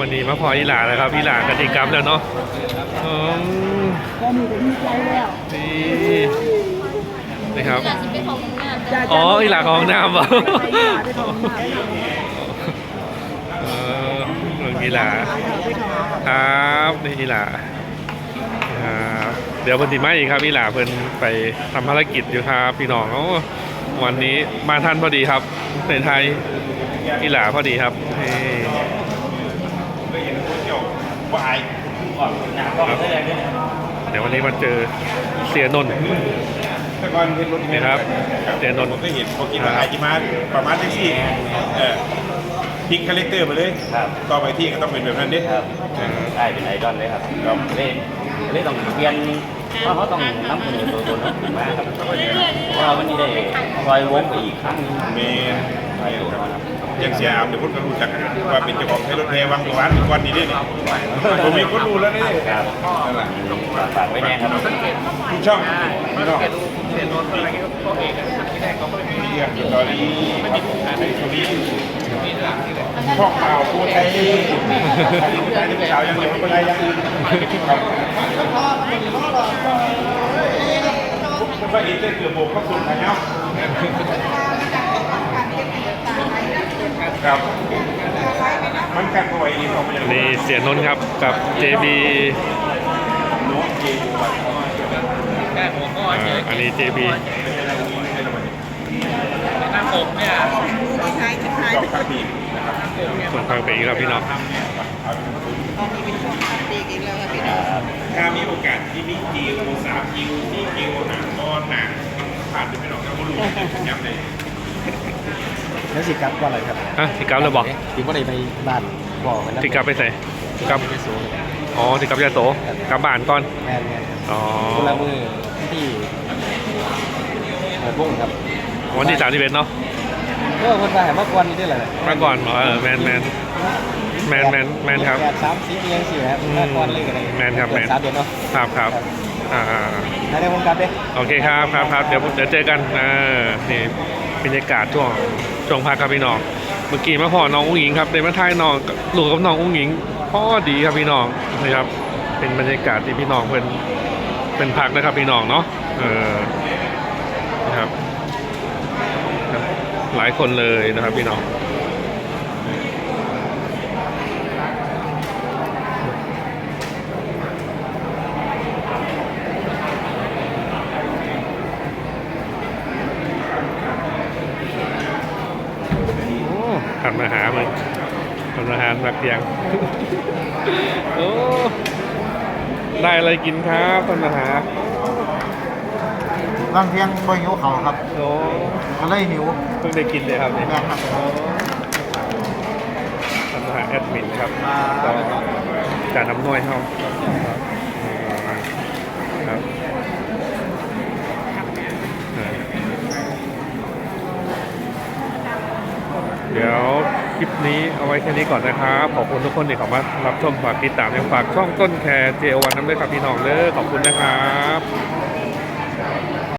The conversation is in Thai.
วันนี้มาพออีหลาแล้วครับอีหลากติกรรมแล้วเนาะอืมก็มีแต่ดีใจแล้วนี่นี่ครับอยากจะไปของงานจ้าอ๋ออีหลาของน้ำบ่ได้ของน้ำเออเรื่องอีหลาครับนี่อีหลาครับเดี๋ยวเพิ่นติมาอีกครับอีหลาเพิ่นไปทำภารกิจอยู่ครับพี่น้องโอ้วันนี้มาท่านพอดีครับในไทยอีหลาพอดีครับ นี่วายก่อนหนาก็ไม่ได้เลยเดี๋ยววันนี้มาเจอเสียนนท์ แต่ก่อนเห็นรถนี่ครับเจนนนท์ ผมก็เห็นพอกินมาขายกินมาประมาณแท็กซี่เออพลิกคาแรคเตอร์ไปเลยครับ ต่อไปที่ก็ต้องเป็นแบบนั้นดิครับใช่เป็นไอดอลเลยครับเราเล่นเล่นต้องเปลี่ยนเพราะเขาต้องน้ำคนอื่นตัวตนของมากครับเพราะว่าวันนี้ได้รอยวงไปอีกครั้งหนึง เมย์รอ ยตัวครับยังเสียอามเดี๋ยวพูดก็รู้จักว่าเป็นเจ้าของให้รถแห่วังประวันวันนี้ด้วยนี่ผมมีคนรู้แล้วนี่ครับนั่นแหละฝากไว้แน่ครับทุกช่องไม่ต้องเสียนนท์อะไรก็เขาเองที่แรกเขาไม่มีเรื่องตอนนี้ครับตอนนี้ช่องข่าวผู้ไทยผู้ไทยที่ข่าวยังเดียวผู้ไทยยังครับมันก็อีกเกือบโบกเข้าสู่ทางเนาะ ครับ มันกันบ่อยนี่ผมยังนี่เสียนนท์ครับกับ JB รู้จริงว่าอ่าอันนี้ JB จอบกับปีนะครับส่วนทางไปอีกแล้วพี่น้องถ้ามีโอกาสที่มีคิวสามคิวที่คิวหนังก้อนหนังผ่านไปไม่หรอกก็รู้ย้ำเลย แล้วสิกลับว่าอะไรครับฮะสิกลับแล้วบอกที่ว่าได้ไปบ้านบอกมันนะสิกลับไปใส่กลับไปสูงอ๋อสิกลับยาโสกลับบ้านก่อนแม่นแม่นอ๋อคนละมือที่เปิดวงครับวันที่สามที่เป็นเนาะก็คนไปเมื่อวันนี้ได้เลยมาก่อนเหรอเออแมนแมน แมนแมนแมนครับแปดสามสี่เพียงสี่ครับเมื่อวันเลยกันเลยแม่นครับแม่นสามเดือนเนาะครับครับอ่าอ่าให้ได้วงการเด้โอเคครับครับครับเดี๋ยวเดี๋ยวเจอกันอ่านี่บรรยากาศช่วงช่วงพักครับพี่น้องเมื่อกี้มาพอน้องอุ้งหญิงครับเดมาทายน้องลูกกับน้องอุ้งหญิงพ่อดีครับพี่น้องนะครับ เป็นบรรยากาศที่พี่น้องเพิ่นเป็นพักนะครับพี่น้องเนาะเออนะครับครับหลายคนเลยนะครับพี่น้อง โอ้ขันมาหามึงขันมาหานักเพียงโอ้ได้อะไรกินครับท่านมาหาบางเพียงบ่หิวเขาครับโอ้ก็เลยหิวเพิ่งได้กินเลยครับเนี่ยแม่ครับทำอาหารแอดมินครับอ่าก็การน้ำน้อยเข้าครับ เดี๋ยวคลิปนี้เอาไว้แค่นี้ก่อนนะครับ ขอบคุณทุกคนที่เข้ามารับชมฝากติดตามยังฝากช่องต้นแคร์เจวันน้ำด้วยครับพี่น้องเด้อขอบคุณนะครับ